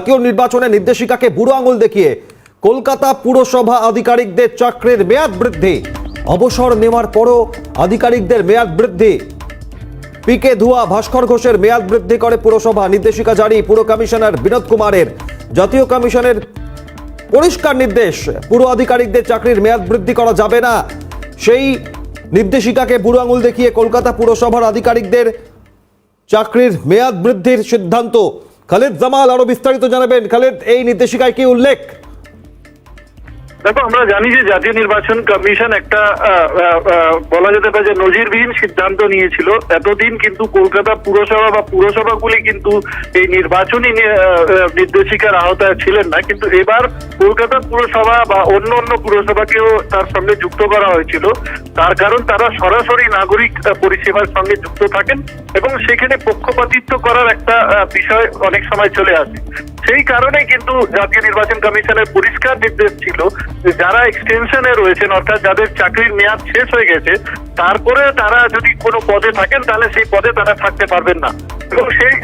জাতীয় নির্বাচনে নির্দেশিকাকে বুড়ো আঙুল দেখিয়ে কলকাতা পুরসভা আধিকারিকদের চাকরির মেয়াদ বৃদ্ধি। অবসর নেওয়ার পরও আধিকারিকদের মেয়াদ বৃদ্ধি। পিকে ধুয়া ভাস্কর ঘোষের মেয়াদ বৃদ্ধি করে পুরসভা নির্দেশিকা জারি পুর কমিশনার বিনোদ কুমারের। জাতীয় কমিশনের পরিষ্কার নির্দেশ, পুরো আধিকারিকদের চাকরির মেয়াদ বৃদ্ধি করা যাবে না। সেই নির্দেশিকাকে বুড়ো আঙুল দেখিয়ে কলকাতা পুরসভার আধিকারিকদের চাকরির মেয়াদ বৃদ্ধির সিদ্ধান্ত। খালেদ জামাল আরও বিস্তারিত জানাবেন। খালেদ এই নির্দেশিকায় কি উল্লেখ? দেখো, আমরা জানি যে জাতীয় নির্বাচন কমিশন একটা বলা যেতে পারে যে নজিরবিহীন সিদ্ধান্ত নিয়েছিল। এতদিন কিন্তু কলকাতা পুরসভা বা পুরসভাগুলি কিন্তু এই নির্বাচনী নির্দেশিকার আওতায় ছিলেন না। কিন্তু এবার কলকাতা পুরসভা বা অন্য অন্য পুরসভাকেও তার সঙ্গে যুক্ত করা হয়েছিল। তার কারণ তারা সরাসরি নাগরিক পরিষেবার সঙ্গে যুক্ত থাকেন এবং সেখানে পক্ষপাতিত্ব করার একটা বিষয় অনেক সময় চলে আসে। সেই কারণে কিন্তু জাতীয় নির্বাচন কমিশনের পরিষ্কার নির্দেশ ছিল যারা এক্সটেনশনে রয়েছেন, অর্থাৎ যাদের চাকরির মেয়াদ শেষ হয়ে গেছে, তারপরে তারা যদি কোনো পদে থাকেন, তাহলে সেই পদে তারা থাকতে পারবেন না। এবং সেই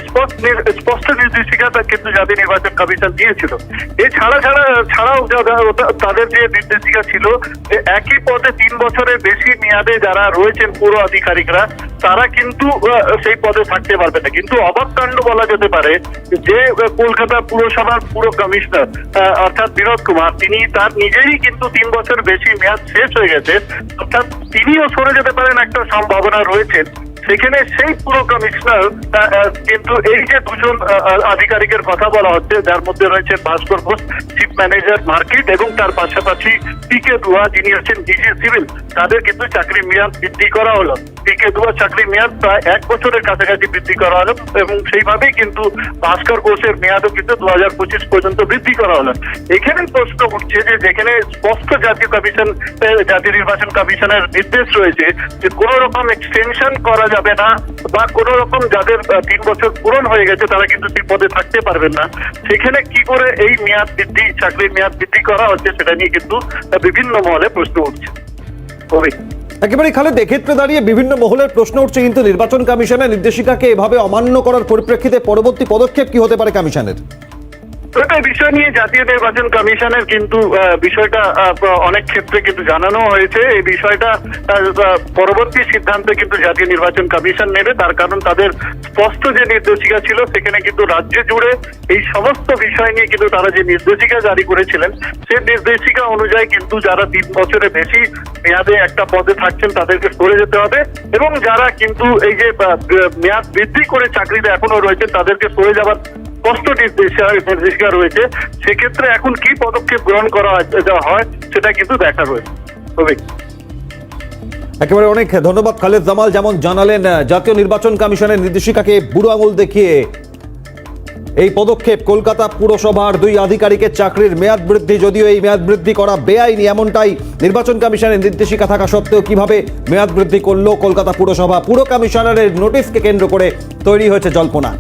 স্পষ্ট নির্দেশিকা কিন্তু জাতীয় নির্বাচন কমিশন দিয়েছিল। এছাড়া ছাড়া ছাড়াও তাদের যে নির্দেশিকা ছিল যে একই পদে তিন বছরের বেশি মেয়াদে যারা রয়েছেন পুরো আধিকারিকরা তারা কিন্তু সেই পদে থাকতে পারবে না। কিন্তু অবাক কাণ্ড বলা যেতে পারে যে কলকাতা পুরসভার পুরো কমিশনার অর্থাৎ বিনোদ কুমার, তিনি তার নিজেরই কিন্তু তিন বছর বেশি মেয়াদ শেষ হয়ে গেছে, অর্থাৎ তিনিও সরে যেতে পারেন একটা সম্ভাবনা রয়েছেন সেখানে সেই পুরো কমিশনার কিন্তু এই যে দুজন আধিকারিকের কথা বলা হচ্ছে, যার মধ্যে রয়েছে Bhaskar Ghosh chief manager market, এবং তার পাশাপাশি পি কে দুয়া যিনি হচ্ছেন ডিজি সিভিল তাদের কিন্তু চাকরি মেয়াদ বৃদ্ধি করা হলো। পি কে দুয়া চাকরি মেয়াদ প্রায় এক বছরের কাছাকাছি বৃদ্ধি করা হলো, এবং সেইভাবেই কিন্তু ভাস্কর ঘোষের মেয়াদও কিন্তু দু হাজার পঁচিশ পর্যন্ত বৃদ্ধি করা হলো। এখানে প্রশ্ন উঠছে যে, যেখানে স্পষ্ট জাতীয় কমিশন জাতীয় নির্বাচন কমিশনের নির্দেশ রয়েছে যে, কোন রকম এক্সটেনশন করা যাবে না বা কোন রকম যাদের তিন বছর পূরণ হয়ে গেছে, তারা কিন্তু সেই পদে থাকতে পারবেন না। সেখানে কি করে এই মেয়াদ বৃদ্ধি, চাকরির মেয়াদ বৃদ্ধি করা হচ্ছে সেটা নিয়ে কিন্তু বিভিন্ন মহলে প্রশ্ন উঠছে। কবি। একেবারে খালেদ এক্ষেত্রে দাঁড়িয়ে বিভিন্ন মহলের প্রশ্ন উঠছে, কিন্তু নির্বাচন কমিশনের নির্দেশিকাকে এভাবে অমান্য করার পরিপ্রেক্ষিতে পরবর্তী পদক্ষেপ কি হতে পারে কমিশনের? এটা বিষয় নিয়ে জাতীয় নির্বাচন কমিশনের কিন্তু বিষয়টা অনেক ক্ষেত্রে কিন্তু জানানো হয়েছে। এই বিষয়টা পরবর্তী সিদ্ধান্তে কিন্তু জাতীয় নির্বাচন কমিশন নেবে। তার কারণ তাদের স্পষ্ট যে নির্দেশিকা ছিল, সেখানে কিন্তু রাজ্য জুড়ে এই সমস্ত বিষয় নিয়ে কিন্তু তারা যে নির্দেশিকা জারি করেছিলেন সেই নির্দেশিকা অনুযায়ী কিন্তু যারা তিন বছরের বেশি মেয়াদে একটা পদে থাকছেন, তাদেরকে সরে যেতে হবে। এবং যারা কিন্তু এই যে মেয়াদ বৃদ্ধি করে চাকরিতে এখনও রয়েছে তাদেরকে সরে যাওয়ার স্পষ্ট নির্দেশিকা রয়েছে সেক্ষেত্রে এখন কি পদক্ষেপ গ্রহণ করা হয়- সেটা কিন্তু দেখা রয়েছে। একেবারে অনেক ধন্যবাদ খালেদ জামাল, যেমন জানালেন জাতীয় নির্বাচন কমিশনের নির্দেশিকাকে বুড়ো আঙুল দেখিয়ে এই পদক্ষেপ কলকাতা পুরসভার দুই আধিকারিকের চাকরির মেয়াদ বৃদ্ধি, যদিও এই মেয়াদ বৃদ্ধি করা বেআইনি, এমনটাই নির্বাচন কমিশনের নির্দেশিকা থাকা সত্ত্বেও কীভাবে মেয়াদ বৃদ্ধি করল কলকাতা পুরসভা, পুর কমিশনারের নোটিশকে কেন্দ্র করে তৈরি হয়েছে জল্পনা।